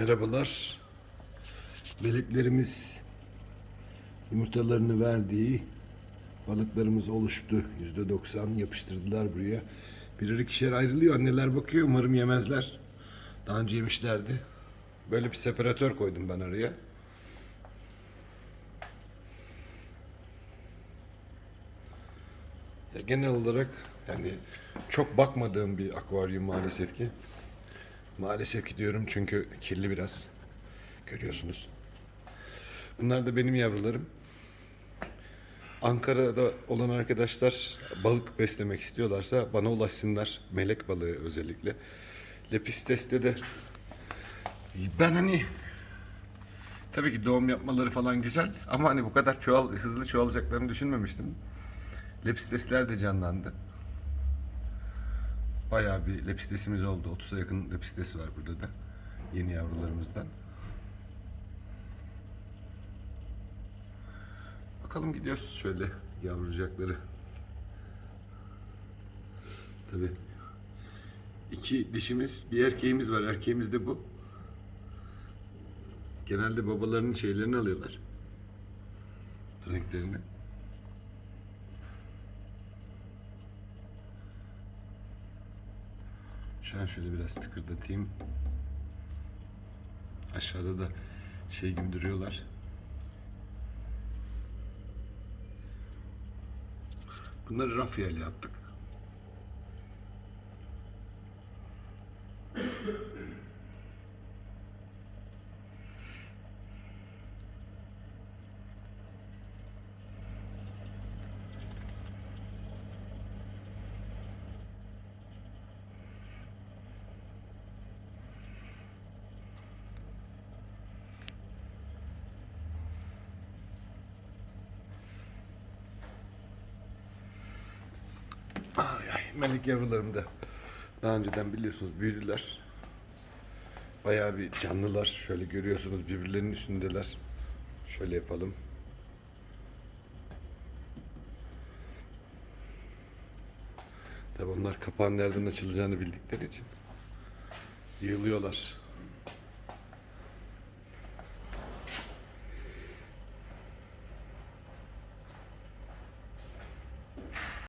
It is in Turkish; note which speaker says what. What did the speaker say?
Speaker 1: Merhabalar. Meleklerimiz yumurtalarını verdiği balıklarımız oluştu. Yüzde doksan yapıştırdılar buraya. Birer ikişer ayrılıyor. Anneler bakıyor. Umarım yemezler. Daha önce yemişlerdi. Böyle bir separatör koydum ben araya. Ya genel olarak yani çok bakmadığım bir akvaryum maalesef ki. Maalesef ki diyorum çünkü kirli biraz. Görüyorsunuz. Bunlar da benim yavrularım. Ankara'da olan arkadaşlar balık beslemek istiyorlarsa bana ulaşsınlar. Melek balığı özellikle. Lepistes'te de ben hani tabii ki doğum yapmaları falan güzel ama hani bu kadar çoğal, hızlı çoğalacaklarını düşünmemiştim. Lepistesler de canlandı. Bayağı bir lepistesimiz oldu. 30'a yakın lepistesi var burada da. Yeni yavrularımızdan. Bakalım gidiyoruz şöyle yavrucakları. Tabii. İki dişimiz, bir erkeğimiz var. Erkeğimiz de bu. Genelde babalarının şeylerini alıyorlar. Renklerini. Şu an şöyle biraz tıkırdatayım. Aşağıda da şey gibi duruyorlar. Bunları Rafael yaptık. Melek yavrularım da daha önceden biliyorsunuz büyüdüler. Bayağı bir canlılar. Şöyle görüyorsunuz birbirlerinin üstündeler. Şöyle yapalım. Tabi onlar kapağın nereden açılacağını bildikleri için yığılıyorlar.